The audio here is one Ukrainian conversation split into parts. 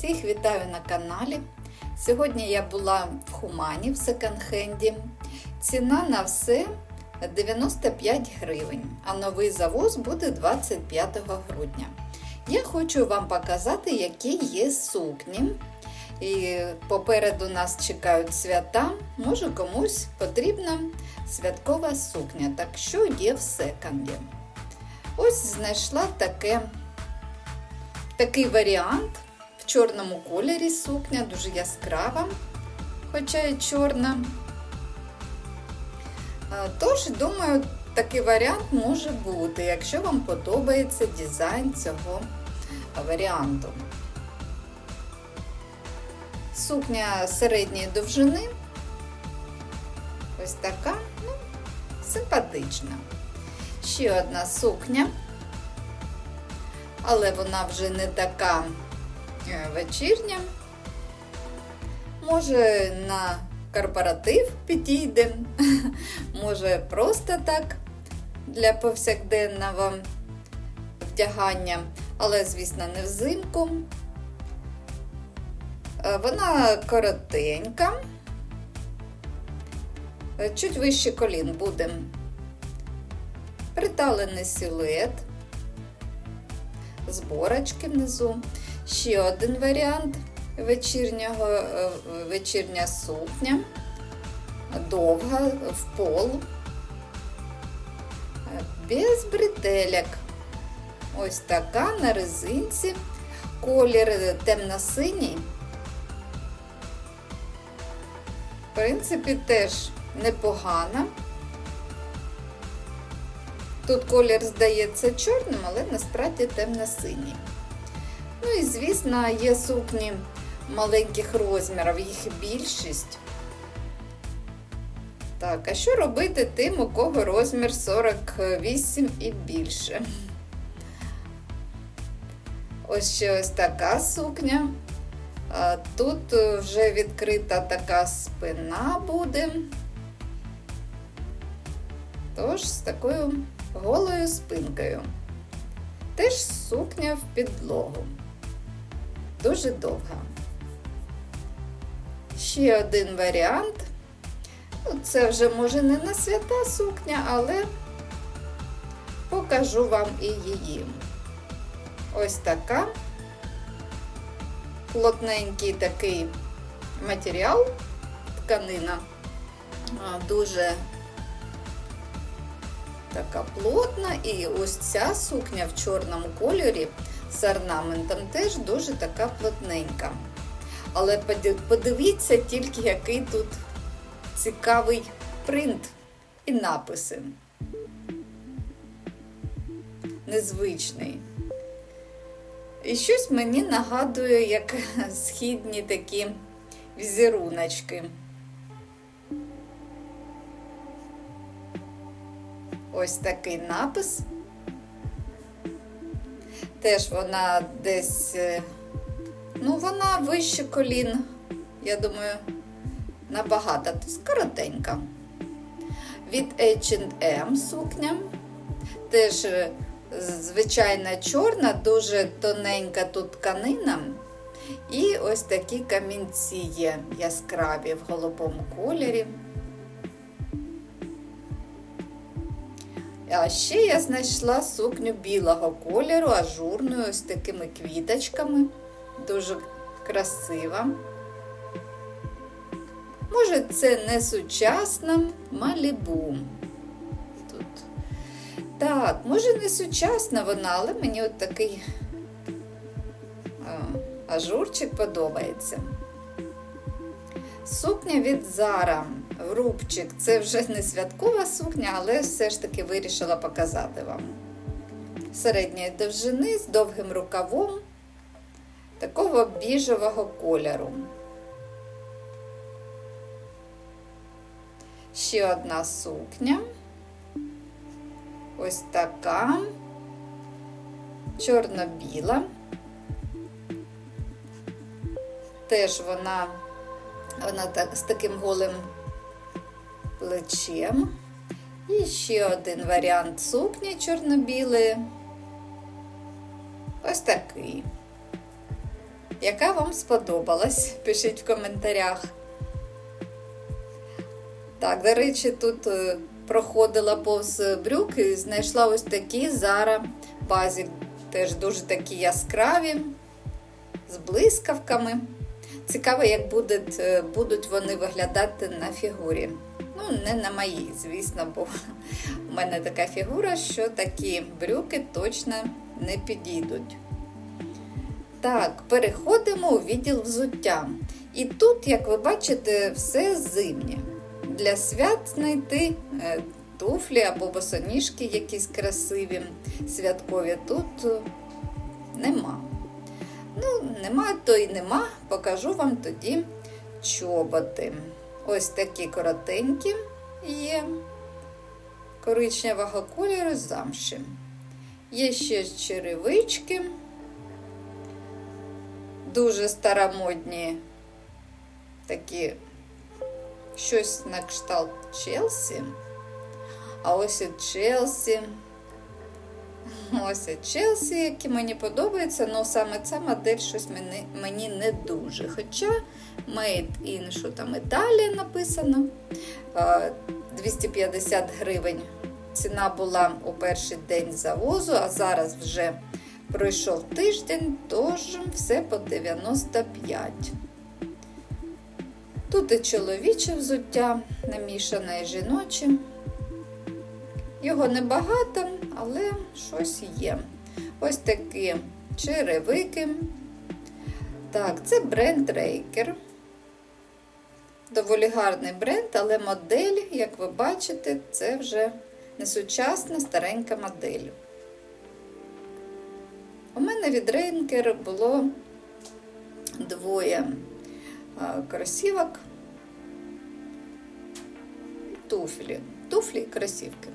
Всіх вітаю на каналі. Сьогодні я була в Хумані в секонд-хенді. Ціна на все 95 гривень, а новий завоз буде 25 грудня. Я хочу вам показати, які є сукні. І попереду нас чекають свята. Може комусь потрібна святкова сукня, так що є в секонді. Ось знайшла таке, такий варіант чорному кольорі сукня, дуже яскрава, хоча і чорна. Тож, думаю, такий варіант може бути, якщо вам подобається дизайн цього варіанту. Сукня середньої довжини. Ось така, ну, симпатична. Ще одна сукня, але вона вже не така вечірня. Може, на корпоратив підійде, може просто так для повсякденного вдягання, але, звісно, не взимку. Е, Вона коротенька, Е, чуть вище колін буде. Приталений силует, зборочки внизу. Ще один варіант вечірнього, е, вечірня сукня, довга в пол, без бретелек. Ось така на резинці, колір темно-синій. В принципі, теж непогана. Тут колір здається чорним, але насправді темно-синій. Ну і, звісно, є сукні маленьких розмірів, їх більшість. Так, а що робити тим, у кого розмір 48 і більше? Ось ще ось така сукня. Тут вже відкрита така спина буде. Тож з такою голою спинкою. Теж сукня в підлогу. Дуже довга. Ще один варіант. Ну, це вже може не на свята сукня, але покажу вам і її. Ось така. Плотненький такий матеріал, тканина. Дуже така плотна. І ось ця сукня в чорному кольорі з орнаментом теж дуже така плотненька. Але подивіться тільки, який тут цікавий принт і написи. Незвичний. І щось мені нагадує, як східні такі візеруночки. Ось такий напис. Теж вона десь, ну, вона вище колін, я думаю, набагато, коротенька. Від H&M сукня. Теж звичайна чорна, дуже тоненька тут тканина. І ось такі камінці є яскраві в голубому кольорі. А ще я знайшла сукню білого кольору, ажурною, ось такими квіточками. Дуже красива. Може, це не сучасна малібу. Тут. Так, може, не сучасна вона, але мені от такий ажурчик подобається. Сукня від Зара. Рубчик. Це вже не святкова сукня, але все ж таки вирішила показати вам. Середньої довжини з довгим рукавом такого біжевого кольору. Ще одна сукня. Ось така, чорно-біла. Теж вона, вона так, з таким голим плечем. І ще один варіант сукні чорно-білої. Ось такий. яка вам сподобалась. Пишіть в коментарях. Так, до речі, тут е, проходила повз брюки і знайшла ось такі Зара базі. Теж дуже такі яскраві, з блискавками. Цікаво, як будуть, е, будуть вони виглядати на фігурі. Ну, не на моїй, звісно, бо в мене така фігура, що такі брюки точно не підійдуть. Так, переходимо у відділ взуття. І тут, як ви бачите, все зимнє. Для свят знайти е, туфлі або босоніжки якісь красиві, святкові. Тут е, нема. Ну, нема, то й нема. Покажу вам тоді чоботи. Ось такі коротенькі є коричневого кольору замші. Є ще черевички, дуже старомодні такі щось на кшталт Челсі. А ось і Челсі. Ось Челсі, які мені подобаються, але саме ця модель щось мені, мені не дуже. Хоча Made in що там Італія написано. 250 гривень. Ціна була у перший день завозу, а зараз вже пройшов тиждень, тож все по 95. Тут і чоловіче взуття, намішане і жіноче. Його небагато, але щось є. Ось такі черевики. Так, це бренд Рейкер. Доволі гарний бренд, але модель, як ви бачите, це вже не сучасна старенька модель. У мене від Рейкер було двоє кросівок, туфлі, туфлі і кросівки.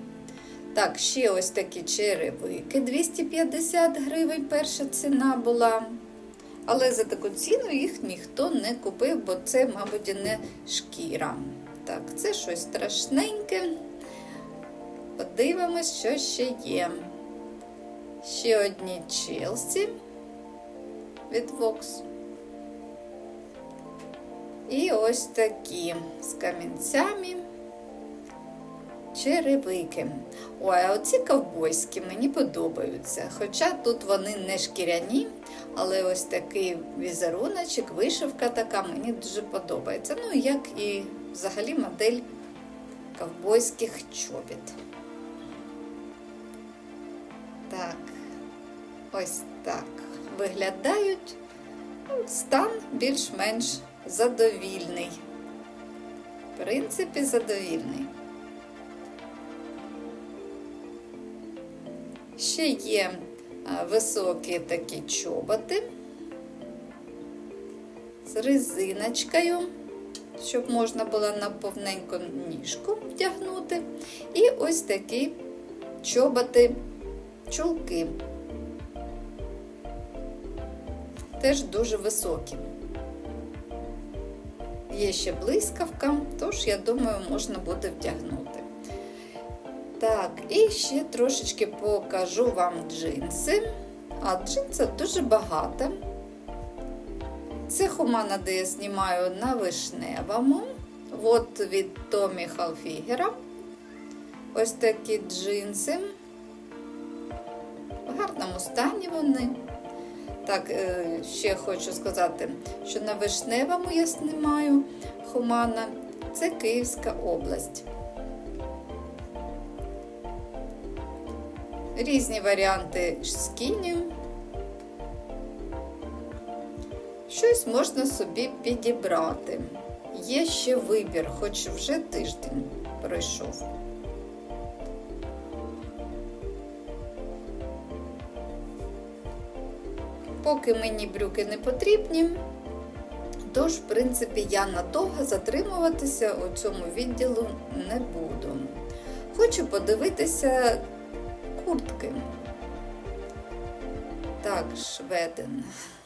Так, ще ось такі черевики. 250 гривень перша ціна була. Але за таку ціну їх ніхто не купив, бо це, мабуть, не шкіра. Так, це щось страшненьке. Подивимось, що ще є. Ще одні Челсі від Vox. І ось такі з камінцями черевики. Ой, а оці ковбойські мені подобаються. Хоча тут вони не шкіряні, але ось такий візеруночок, вишивка така, мені дуже подобається. Ну, як і взагалі модель ковбойських чобіт. Так, ось так виглядають. Ну, стан більш-менш задовільний. В принципі, задовільний. Ще є високі такі чоботи з резиночкою, щоб можна було на повненьку ніжку вдягнути. І ось такі чоботи, чулки. Теж дуже високі. Є ще блискавка, тож, я думаю, можна буде вдягнути. Так, і ще трошечки покажу вам джинси. А джинсів дуже багато. Це хумана, де я знімаю на вишневому. От від Томі Халфігера. Ось такі джинси. В гарному стані вони. Так, е, ще хочу сказати, що на вишневому я знімаю хумана. Це Київська область. Різні варіанти скінів. Щось можна собі підібрати. Є ще вибір, хоч вже тиждень пройшов. Поки мені брюки не потрібні, тож, в принципі, я надовго затримуватися у цьому відділу не буду. Хочу подивитися куртки. Так, шведен.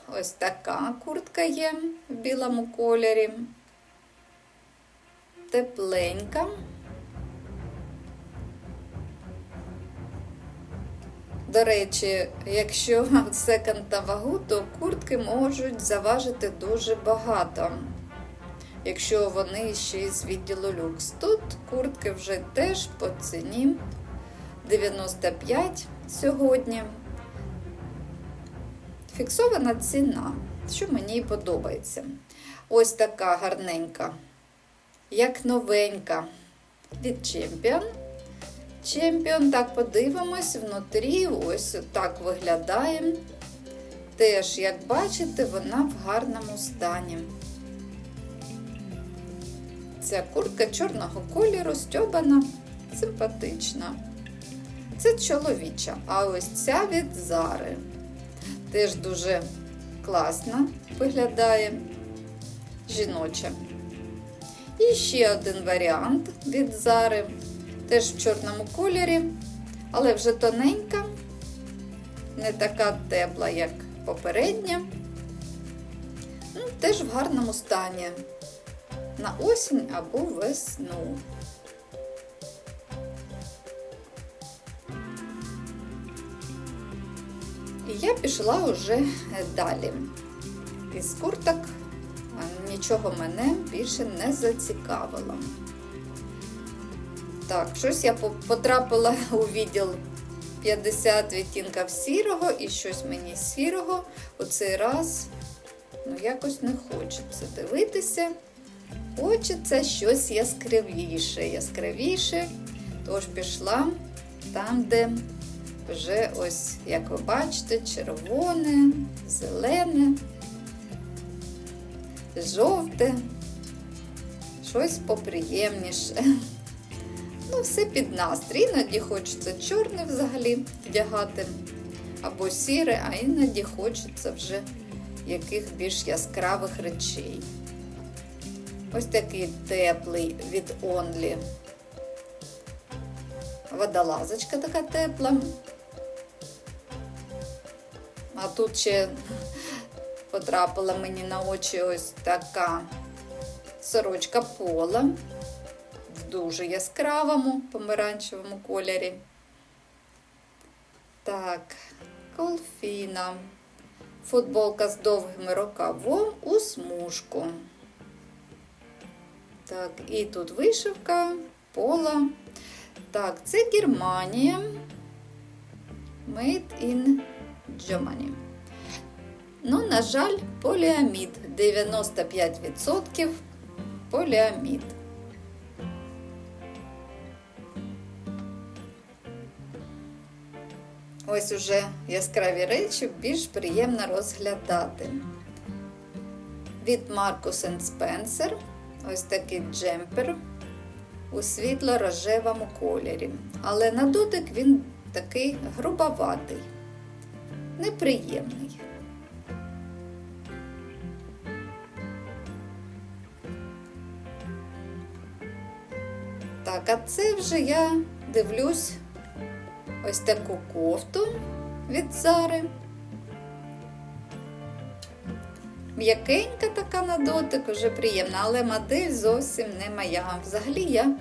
Ось така куртка є в білому кольорі. Тепленька. До речі, якщо секонд на вагу, то куртки можуть заважити дуже багато. Якщо вони ще з відділу люкс. Тут куртки вже теж по ціні 95 сьогодні. Фіксована ціна, що мені і подобається. Ось така гарненька, як новенька від Champion. Чемпіон, так подивимось, внутрі ось так виглядає. Теж, як бачите, вона в гарному стані. Ця куртка чорного кольору, стьобана, симпатична. Це чоловіча, а ось ця від Зари. Теж дуже класна виглядає жіноча. І ще один варіант від Зари теж в чорному кольорі, але вже тоненька, не така тепла, як попередня. Ну, Теж в гарному стані на осінь або весну. І я пішла вже далі. Із курток нічого мене більше не зацікавило. Так, щось я потрапила у відділ 50 відтінків сірого і щось мені сірого у цей раз ну, якось не хочеться дивитися. Хочеться щось яскравіше, яскравіше. Тож пішла там, де вже ось, як ви бачите, червоне, зелене, жовте, щось поприємніше. Ну, все під настрій. Іноді хочеться чорне взагалі вдягати або сіре, а іноді хочеться вже яких більш яскравих речей. Ось такий теплий від Only. Водолазочка така тепла. А тут ще потрапила мені на очі ось така сорочка пола в дуже яскравому помаранчевому кольорі. Так, колфіна. Футболка з довгим рукавом у смужку. Так, і тут вишивка, пола. Так, це Германія. Made in Germany. Ну, на жаль, поліамід. 95% поліамід. Ось уже яскраві речі більш приємно розглядати. Від Marcus Spencer ось такий джемпер у світло-рожевому кольорі. Але на дотик він такий грубоватий, неприємний. Так, а це вже я дивлюсь ось таку кофту від Зари. М'якенька така на дотик, вже приємна, але модель зовсім не моя. Взагалі я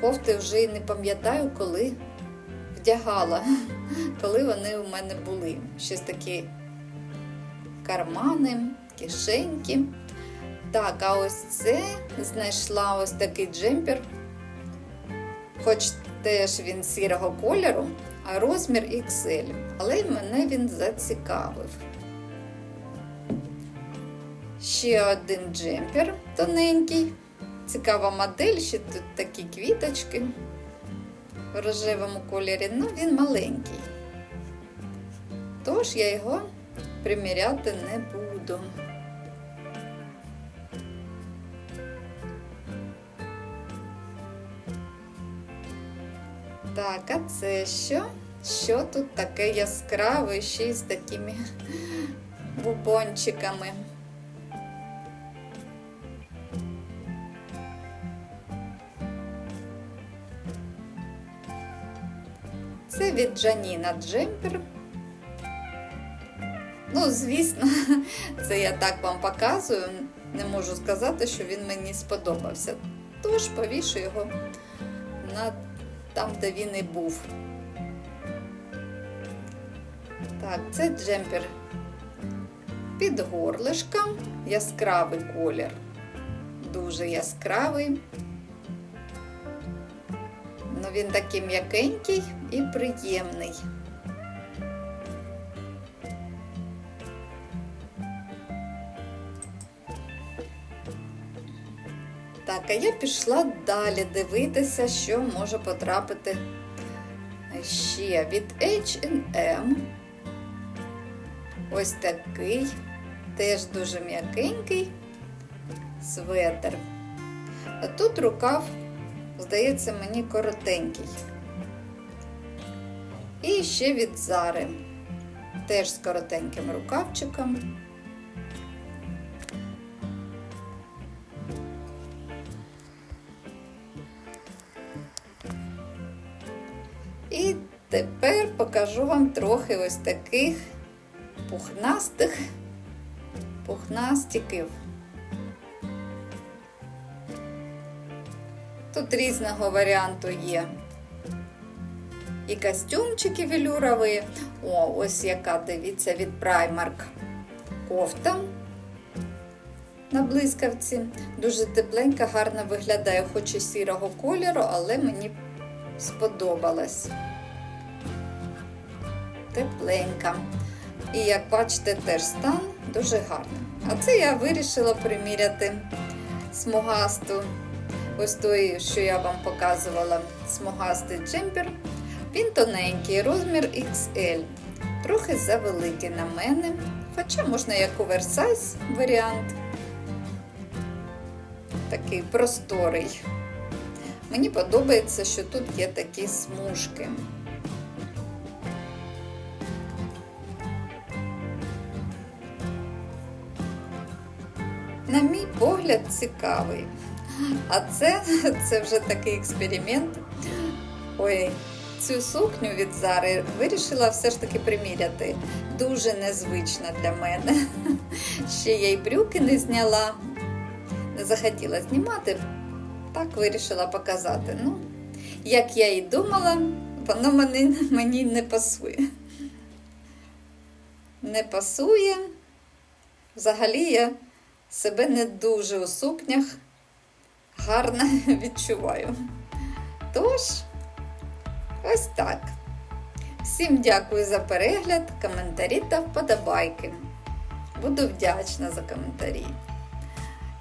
кофти вже і не пам'ятаю, коли вдягала, коли вони у мене були. Щось такі кармани, кишеньки. Так, а ось це знайшла ось такий джемпер. Хоч теж він сірого кольору, а розмір XL. Але мене він зацікавив. Ще один джемпер тоненький. Цікава модель, ще тут такі квіточки в рожевому кольорі, ну він маленький. Тож я його приміряти не буду. Так, а це що? Що тут таке яскраве, ще й з такими бубончиками? Це від Джаніна Джемпер. Ну, звісно, це я так вам показую. Не можу сказати, що він мені сподобався. Тож повішу його на там, де він і був. Так, це джемпер під горлишком, яскравий колір. Дуже яскравий. Він такий м'якенький і приємний. Так, а я пішла далі дивитися, що може потрапити ще від H&M. Ось такий, теж дуже м'якенький светр. А тут рукав, здається, мені коротенький. І ще від Зари. Теж з коротеньким рукавчиком. І тепер покажу вам трохи ось таких пухнастих пухнастиків. Тут різного варіанту є. І костюмчики велюрові. О, ось яка, дивіться, від Primark кофта на блискавці. Дуже тепленька, гарно виглядає, хоч і сірого кольору, але мені сподобалась. Тепленька. І як бачите, теж стан дуже гарний. А це я вирішила приміряти смугасту. Ось той, що я вам показувала, смугастий джемпер. Він тоненький, розмір XL. Трохи завеликий на мене. Хоча можна як оверсайз варіант. Такий просторий. Мені подобається, що тут є такі смужки. На мій погляд, цікавий. А це, це вже такий експеримент. Ой, цю сукню від Зари вирішила все ж таки приміряти. Дуже незвична для мене. Ще я й брюки не зняла, не захотіла знімати, так вирішила показати. Ну, як я і думала, воно мені, мені не пасує. Не пасує. Взагалі я себе не дуже у сукнях гарно відчуваю. Тож, ось так. Всім дякую за перегляд, коментарі та вподобайки. Буду вдячна за коментарі.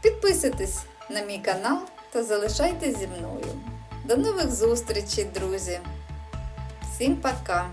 Підписуйтесь на мій канал та залишайтесь зі мною. До нових зустрічей, друзі! Всім пока!